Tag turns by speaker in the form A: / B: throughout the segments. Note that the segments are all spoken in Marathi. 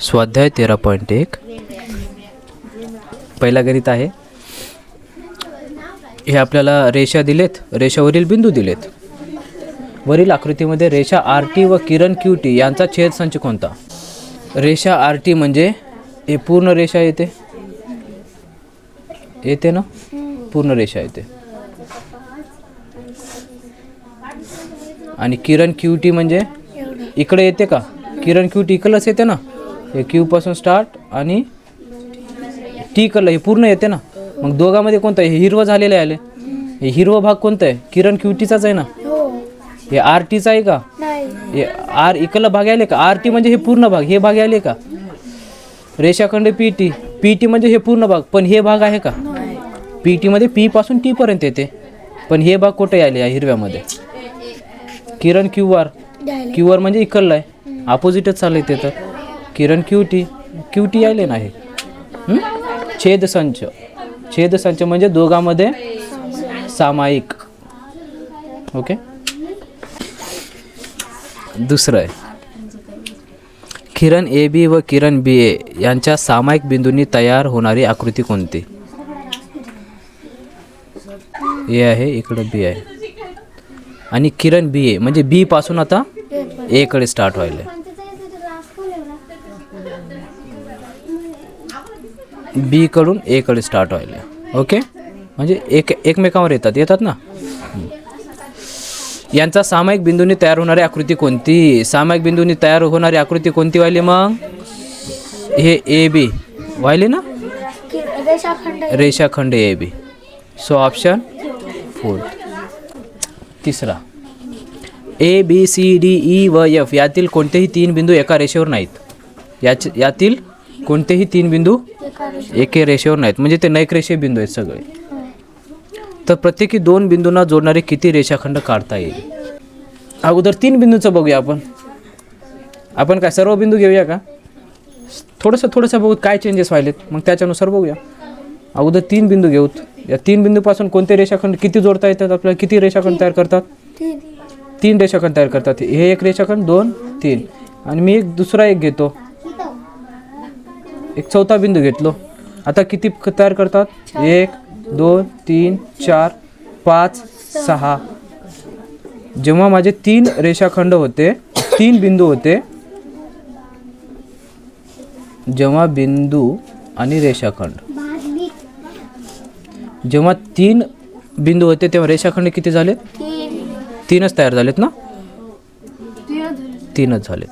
A: स्वाध्याय तेरा पॉईंट एक. पहिला गणित आहे. हे आपल्याला रेषा दिलेत. रेषावरील बिंदू दिलेत. वरील आकृतीमध्ये रेषा आर टी व किरण क्यू टी यांचा छेद संच कोणता? रेषा आर टी म्हणजे हे पूर्ण रेषा येते. येते ना? पूर्ण रेषा येते. आणि किरण क्यू टी म्हणजे? इकडे येते का? किरण क्यू टी इकडंच येते ना? हे क्यू पासून स्टार्ट आणि टी कलर हे पूर्ण येते ना? मग दोघांमध्ये कोणतं आहे? हे हिरवं झालेलं आहे आले. हे हिरवं भाग कोणतं आहे? किरण क्यू टीचाच आहे ना?
B: हो.
A: हे आर टीचा आहे का? हे आर इकडला भाग आले का? आर टी म्हणजे हे पूर्ण भाग हे भाग आले का? रेषाखंड पी टी पी टी म्हणजे हे पूर्ण भाग पण हे भाग आहे का? पी टीमध्ये पी पासून टी पर्यंत येते. पण हे भाग कुठे आले या हिरव्यामध्ये? किरण क्यू आर क्यू आर म्हणजे इकडला आहे. अपोजिटच चाललं ते तर. किरण क्यू टी क्यू टी आले नाही छेद संच. छेद संच म्हणजे दोघांमध्ये सामायिक. ओके? दुसरं आहे. किरण ए बी व किरण बी ए यांच्या सामायिक बिंदूंनी तयार होणारी आकृती कोणती? ए आहे इकडं बी आहे. आणि किरण बी ए म्हणजे बी पासून आता ए कडे स्टार्ट व्हायला बीकडून एकडे स्टार्ट व्हायला ओके म्हणजे एक एकमेकावर येतात. येतात ना? यांचा सामायिक बिंदूंनी तयार होणारी आकृती कोणती? सामायिक बिंदूंनी तयार होणारी आकृती कोणती व्हायली मग? हे ए बी व्हायले ना?
B: रेषाखंड
A: A B so option fourth तिसरा. A B C D E व एफ यातील कोणतेही तीन बिंदू एका रेषेवर नाहीत. याच यातील कोणतेही तीन बिंदू
B: एके
A: रेषेवर नाहीत. म्हणजे ते नैक रेषे बिंदू आहेत सगळे. तर प्रत्येकी दोन बिंदूंना जोडणारे किती रेषाखंड काढता येईल? अगोदर तीन बिंदूचं बघूया आपण. आपण काय सर्व बिंदू घेऊया का? थोडंसं थोडंसं बघू काय चेंजेस व्हायलेत. मग त्याच्यानुसार बघूया. अगोदर तीन बिंदू घेऊत. या तीन बिंदूपासून कोणते रेषाखंड किती जोडता येतात आपल्याला? किती रेषाखंड तयार करतात?
B: तीन
A: रेषाखंड तयार करतात. हे एक रेषाखंड दोन तीन. आणि मी एक दुसरा एक घेतो. एक चौथा बिंदू घेतलो. आता किती तयार करतात? एक दोन तीन चार पाच सहा. जेव्हा माझे तीन रेषाखंड होते तीन बिंदू होते जेव्हा बिंदू आणि रेषाखंड. जेव्हा तीन बिंदू होते तेव्हा रेषाखंड किती झाले
B: तीन.
A: तीनच तयार झालेत ना? तीनच झालेत.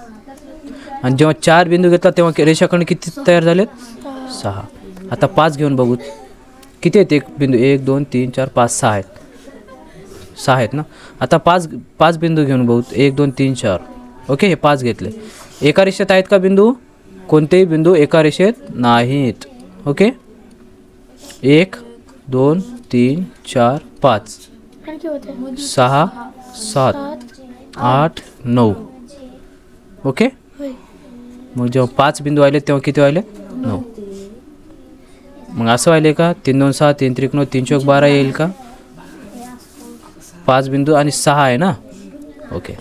A: आणि जेव्हा चार बिंदू घेतला तेव्हा रेषाखंड किती तयार झालेत? सहा. आता पाच घेऊन बघू. किती आहेत एक बिंदू? एक दोन तीन चार पाच सहा आहेत. सहा आहेत ना? आता पाच पाच बिंदू घेऊन बघू. एक दोन तीन चार. ओके हे पाच घेतले. एका रेषेत आहेत का बिंदू? कोणतेही बिंदू एका रेषेत नाहीत. ओके? एक दोन तीन चार पाच. सहा सात आठ नऊ. ओके? मग जेव्हा पाच बिंदू आले तेव्हा किती व्हायले नऊ. मग असं व्हायले का? तीन दोन सहा तीन त्रिक नऊ तीन चौक बारा येईल का? पाच बिंदू आणि सहा आहे ना? ओके.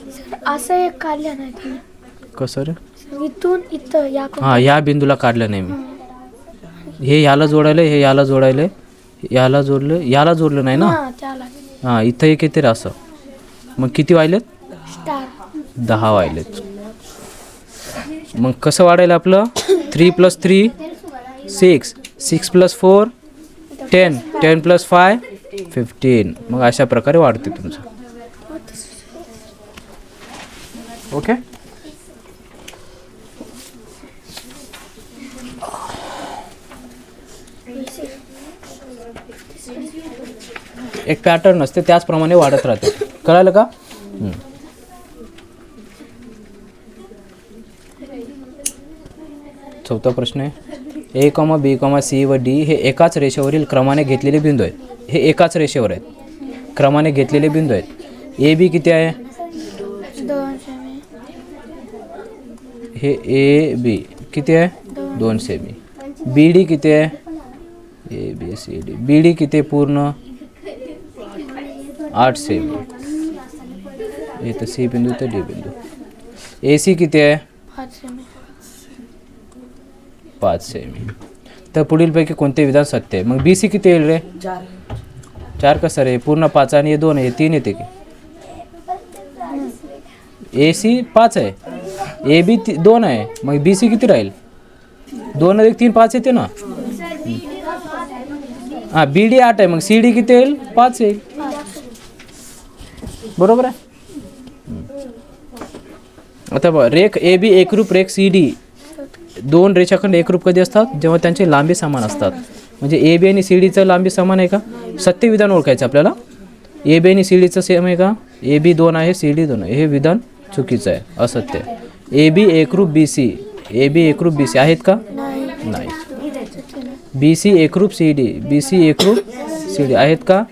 B: असं एक काढलं नाही
A: कसं रे?
B: इथून इथं या
A: हां बिंदूला काढलं नाही मी. हे याला जोडायलं हे याला जोडायलं याला जोडलं याला जोडलं नाही ना?
B: हा
A: इथं एक येते रे असं? मग किती व्हायलेत
B: स्टार
A: दहा वाढलेत मग कसं वाढेल आपलं? Three plus three six six plus four ten ten plus five fifteen मग अशा प्रकारे वाढते तुमचं. ओके एक पॅटर्न असते त्याचप्रमाणे वाढत राहते. कळालं का? चौथा प्रश्न आहे. A comma B comma C व डी हे एकाच रेषेवरील क्रमाने घेतलेले बिंदू आहेत. हे एकाच रेषेवर आहेत. क्रमाने घेतलेले बिंदू आहेत. ए बी किती आहे? हे ए बी किती आहे? दोन सेमी. बी डी किती आहे? A B C D. B D किती आहे पूर्ण? आठ सेमी. हे तर सी बिंदू तर डी बिंदू. ए सी किती आहे?
B: पाच सेमी
A: तर पुढीलपैकी कोणते विधान सत्य आहे? मग बी सी किती येईल रे? चार. कसं रे? पूर्ण पाच आणि हे दोन आहे तीन येते की? ए सी पाच आहे. ए बी ती दोन आहे. मग बी सी किती राहील? दोन अधिक तीन पाच येते ना? हाँ बी डी आठ आहे. मग सी डी किती येईल? पाच येईल. बरोबर आहे? आता बघ रेख ए बी एकरूप रेख सी डी दोन रेषाखंड एकरूप कधी असतात? जेव्हा त्यांची लांबी समान असतात. म्हणजे ए बी आणि सी डीचं लांबी समान आहे का? सत्य विधान ओळखायचं आपल्याला. ए बी आणि सी डीचं सेम आहे का? ए बी दोन आहे सी डी दोन आहे. हे विधान चुकीचं आहे. असत्य ए बी एकरूप बी सी ए बी एकरूप बी सी आहेत का?
B: नाही.
A: बी सी एकरूप सी डी बी सी एकरूप सी डी आहेत का?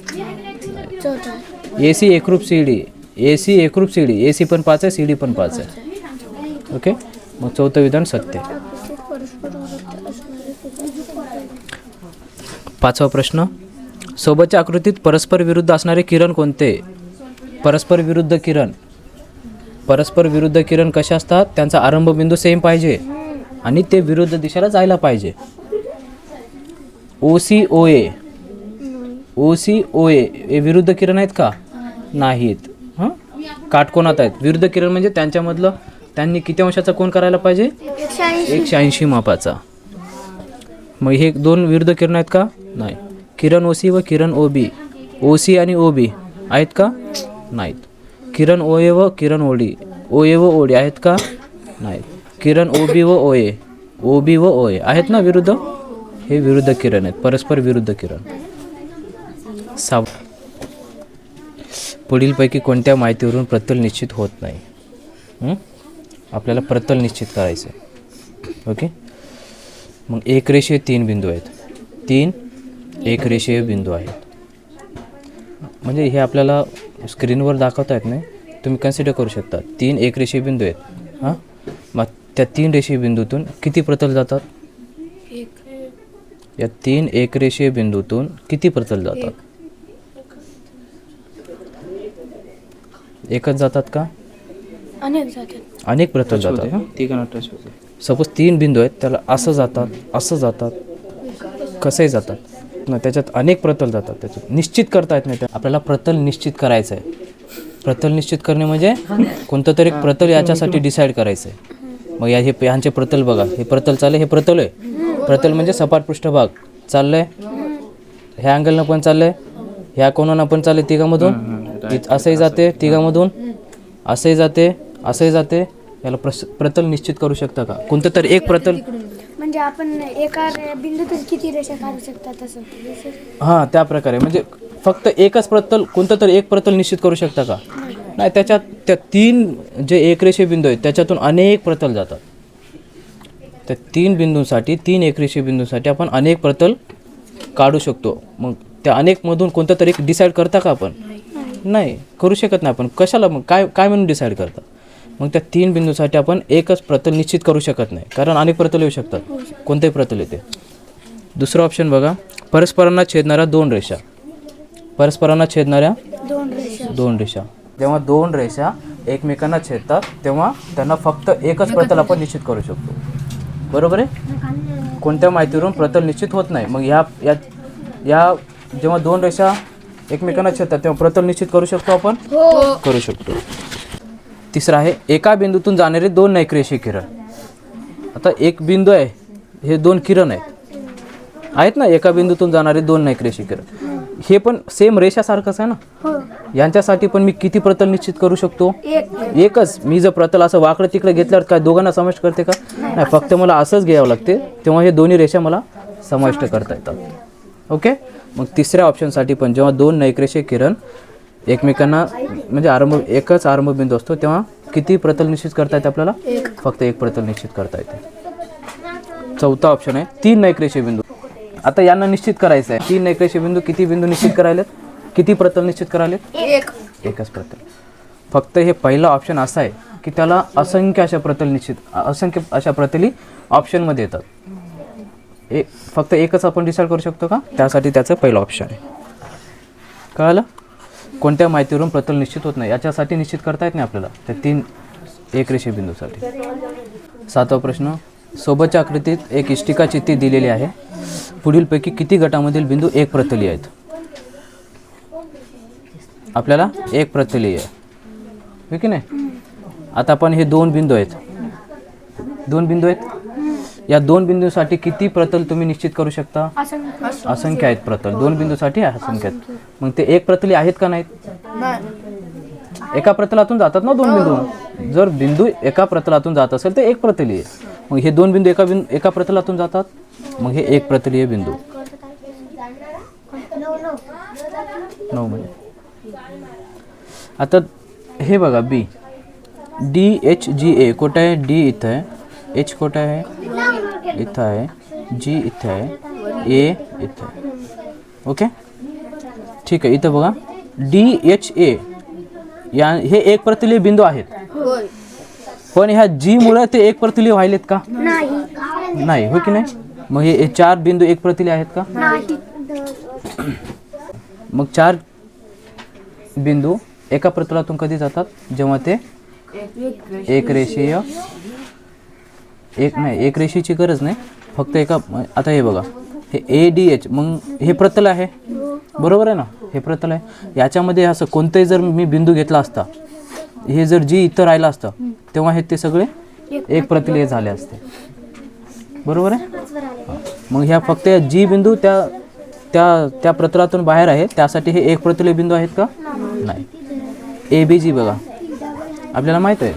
A: ए सी एकरूप सी डी ए सी एकरूप सी डी ए सी पण पाच आहे सी डी पण पाच आहे. ओके मग चौथं विधान सत्य आहे.
B: परस्पर विरुद्ध असणारे
A: पाचवा प्रश्न. सोबतच्या आकृतीत परस्पर विरुद्ध असणारे किरण कोणते? परस्पर विरुद्ध किरण. परस्पर विरुद्ध किरण कसे असतात? त्यांचा आरंभबिंदू सेम पाहिजे. आणि ते विरुद्ध दिशेला जायला पाहिजे. ओ सी ओ ए ओ सी ओ ए हे विरुद्ध किरण आहेत का? नाहीत. हां? काटकोनात आहेत. विरुद्ध किरण म्हणजे त्यांच्यामधलं त्यांनी किती अंशाचा कोण करायला पाहिजे?
B: एकशे ऐंशी
A: मापाचा. मग हे दोन विरुद्ध किरण आहेत का? नाही. किरण ओ सी व किरण ओ बी ओ सी आणि ओ बी आहेत का? नाहीत. किरण ओ ए व किरण ओ डी ओ ए व ओ डी आहेत का? नाहीत. किरण ओ बी व ओ ए ओ बी व ओ ए आहेत ना विरुद्ध? हे विरुद्ध किरण आहेत. परस्पर विरुद्ध किरण. साव पुढीलपैकी कोणत्या माहितीवरून प्रतल निश्चित होत नाही? आपल्याला प्रतल निश्चित करायचं आहे ओके? मग एक रेषीय तीन बिंदू आहेत. तीन एक रेषीय बिंदू आहेत. म्हणजे हे आपल्याला स्क्रीनवर दाखवता येत नाही. तुम्ही कन्सिडर करू शकता. तीन एक रेषीय बिंदू आहेत. हां? मग त्या तीन रेषीय बिंदूतून किती प्रतल जातात? या तीन एक रेषीय बिंदूतून किती प्रतल जातात? एकच जातात का?
B: अनेक जातात.
A: अनेक प्रतल जातात. सपोज तीन बिंदू आहेत त्याला असं जातात असं जातात कसंही जातात. ना त्याच्यात अनेक प्रतल जातात त्याच्यात. निश्चित करता येत नाही त्या. आपल्याला प्रतल निश्चित करायचं आहे प्रतल निश्चित करणे म्हणजे कोणतं तरी एक प्रतल याच्यासाठी डिसाईड करायचं आहे मग या हे ह्यांचे प्रतल बघा. हे प्रतल चालले हे प्रतल आहे. प्रतल म्हणजे सपाट पृष्ठभाग चाललंय. ह्या अँगलनं पण चाललंय. ह्या कोणानं पण चालले तिघामधून. असंही जाते तिघामधून. असंही जाते. असंही जाते? याला प्रस प्रतल निश्चित करू शकता का? कोणतं तरी एक प्रतल
B: म्हणजे आपण एका बिंदूतच किती रेषा काढू शकतात तसं?
A: हां त्या प्रकारे. म्हणजे फक्त एकच प्रतल कोणतं तरी एक प्रतल निश्चित करू शकता का? नाही त्याच्यात त्या तीन जे एकरेषीय बिंदू आहेत त्याच्यातून अनेक प्रतल जातात. त्या तीन बिंदूंसाठी तीन एकरेषीय बिंदूंसाठी आपण अनेक प्रतल काढू शकतो. मग त्या अनेकमधून कोणतं तरी एक डिसाईड करता का आपण? नाही. करू शकत नाही आपण. कशाला मग? काय काय म्हणून डिसाईड करता? मग त्या तीन बिंदूसाठी आपण एकच प्रतल निश्चित करू शकत नाही. कारण अनेक प्रतल येऊ शकतात. कोणतेही प्रतल येते. दुसरं ऑप्शन बघा. परस्परांना छेदणाऱ्या दोन रेषा. परस्परांना छेदणाऱ्या
B: दोन रेषा.
A: जेव्हा दोन रेषा एकमेकांना छेदतात तेव्हा त्यांना फक्त एकच प्रतल आपण निश्चित करू शकतो. बरोबर आहे? कोणत्या माहितीवरून प्रतल निश्चित होत नाही. मग ह्या या या जेव्हा दोन रेषा एकमेकांना छेदतात तेव्हा प्रतल निश्चित करू शकतो आपण?
B: हो.
A: करू शकतो. तिसरं आहे एका बिंदूतून जाणारे दोन नैकरेषीय किरण. आता एक बिंदू आहे हे दोन किरण आहेत. आहेत ना एका बिंदूतून जाणारे दोन नैकरेषीय किरण. हे पण सेम रेषासारखंच आहे ना?
B: हो.
A: यांच्यासाठी पण मी किती प्रतल निश्चित करू शकतो?
B: एक.
A: एकच. मी जर प्रतल असं वाकडं तिकडे घेतल्यावर काय दोघांना समाविष्ट करते का? नाही. फक्त मला असंच घ्यावं लागते तेव्हा हे दोन्ही रेषा मला समाविष्ट करता येतात. ओके? मग तिसऱ्या ऑप्शनसाठी पण जेव्हा दोन नैकरेषीय किरण एकमेकांना म्हणजे आरंभ एकच आरंभबिंदू असतो तेव्हा किती प्रतल निश्चित करता येते आपल्याला? फक्त एक प्रतल निश्चित करता येते. चौथा ऑप्शन आहे तीन नैकरेषीय बिंदू आता यांना निश्चित करायचं आहे तीन नैकरेषीय बिंदू किती बिंदू निश्चित करायलेत? किती प्रतल निश्चित करायलेत?
B: एक.
A: एकच प्रतल. फक्त हे पहिलं ऑप्शन असं आहे की त्याला असंख्य अशा प्रतल निश्चित असंख्य अशा प्रतली ऑप्शनमध्ये येतात. एक फक्त एकच आपण डिसाईड करू शकतो का? त्यासाठी त्याचं पहिलं ऑप्शन आहे. कळालं? कोणत्या माहितीवरून प्रतल निश्चित होत नाही याच्यासाठी निश्चित करता येत नाही आपल्याला. त्या तीन एक रेषेबिंदूसाठी. सातवा प्रश्न सोबतच्या आकृतीत एक इष्टिका चित्ती दिलेली आहे. पुढीलपैकी किती गटामधील बिंदू एक प्रतली आहेत? आपल्याला एक प्रतली आहे. की नाही? आता आपण हे दोन बिंदू आहेत. दोन बिंदू आहेत? या दोन बिंदूसाठी किती प्रतल तुम्ही निश्चित करू शकता?
B: असं
A: असंख्य आहेत प्रतल. दोन बिंदूसाठी असंख्य आहेत. मग ते एक प्रतली आहेत का नाहीत? एका प्रतलातून जातात ना दोन बिंदू? जर बिंदू एका प्रतलातून जात असेल तर एक प्रतली आहे. मग हे दोन बिंदू एका बिंदू एका प्रतलातून जातात? मग हे एक प्रतलीय बिंदू. नऊ म्हणजे आता हे बघा बी डी एच जी ए कुठं आहे? डी इथं आहे. एच कुठं आहे? इथं आहे. जी इथं आहे. ए इथं आहे. ओके? ठीक आहे इथं बघा. D H A. या हे एक प्रतलीय बिंदू आहेत. पण ह्या जी मुळे ते एक प्रतलीय व्हायलेत का?
B: नाही.
A: नाही हो की नाही? मग हे चार बिंदू एक प्रतलीय आहेत का?
B: नाही.
A: मग चार बिंदू एका प्रतलातून कधी जातात? जेव्हा ते एक रेषीय एक नाही एक रेषेची गरज नाही. फक्त एका आता हे बघा हे ए डी एच मग हे प्रतल आहे? बरोबर आहे ना? हे प्रतल आहे. याच्यामध्ये असं कोणतंही जर मी बिंदू घेतला असता हे जर जी इथं राहिलं असतं तेव्हा हे ते सगळे एक प्रतलीय झाले असते. बरोबर आहे? मग ह्या फक्त जी बिंदू त्या त्या त्या प्रतलातून बाहेर आहे त्यासाठी हे एक प्रतिले बिंदू आहेत का? नाही. ए बी जी बघा. आपल्याला माहीत आहे.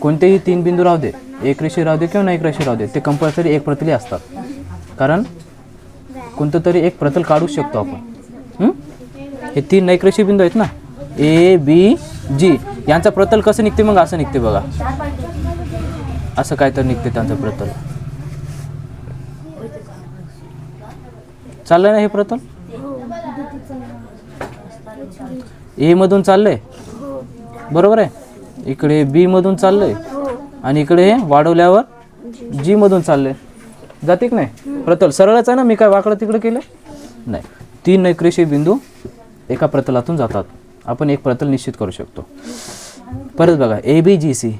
A: कोणतेही तीन बिंदू राहू दे. एक रेषी राहू दे किंवा नाही एक रेषी राहू दे ते कंपल्सरी एक प्रतली असतात. कारण कोणतं तरी एक प्रतल काढू शकतो आपण. हे? तीन नैकरेषी बिंदू आहेत ना? ए बी जी यांचा प्रतल कसं निघते मग? असं निघते बघा. असं काय तर निघते त्यांचं प्रतल. चाललंय ना हे प्रतल? ए मधून चाललंय? बरोबर आहे? इकडे बी मधून चाललंय? आणि इकडे हे वाढवल्यावर जी. मधून चाललंय जाते की नाही प्रतल. सरळच आहे ना? मी काय वाकडं तिकडे केलं? नाही. तीन नैक्रेषी बिंदू एका प्रतलातून जातात. आपण एक प्रतल निश्चित करू शकतो. परत बघा. ए बी जी सी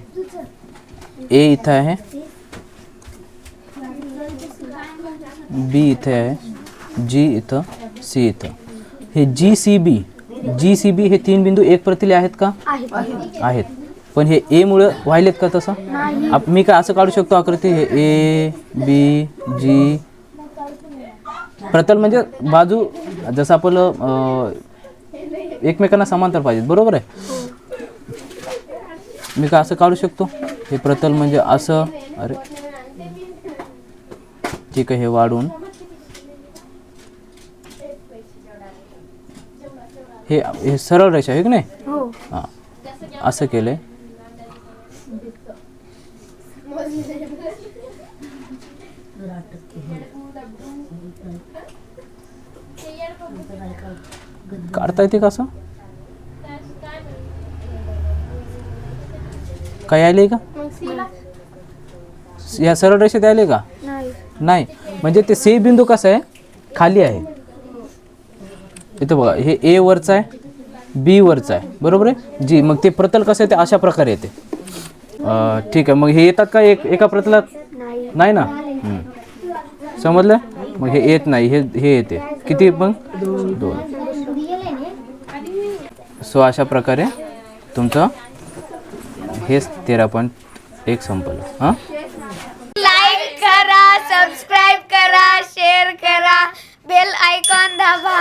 A: ए इथं आहे. बी इथे आहे. जी इथं. सी इथं. हे जी सी बी जी सी बी हे तीन बिंदू एक प्रतले आहेत का? आहेत. पण हे ए मुळे व्हायलेत का तसं? आप मी काय असं काढू शकतो आकृती? हे ए बी जी प्रतल म्हणजे बाजू जसं आपलं एकमेकांना समांतर पाहिजेत. बरोबर आहे? मी काय असं काढू शकतो? हे प्रतल म्हणजे असं अरे. ठीक आहे हे वाढून. हे हे सरळ रेषा आहे की नाही?
B: हो.
A: हां. असं केलंय. काढता येते कसं? काय आले का? या सरळ रेषेत आले का?
B: नाही.
A: म्हणजे ते सी बिंदू कसं आहे? खाली आहे. इथं बघा हे ए वरचं आहे बी वरचं आहे. बरोबर आहे? जी मग ते प्रतल कसं आहे? ते अशा प्रकारे येते. ठीक आहे मग हे येतात का एक एका प्रतलात?
B: नाही
A: ना? समजलं? मग हे येत नाही हे हे येते. किती मग? दोन. सो अशा प्रकारे तुमचं हेच तेरा पॉईंट एक संपलं. हां?
B: लाईक करा सबस्क्राईब करा शेअर करा बेल आयकॉन दाबा.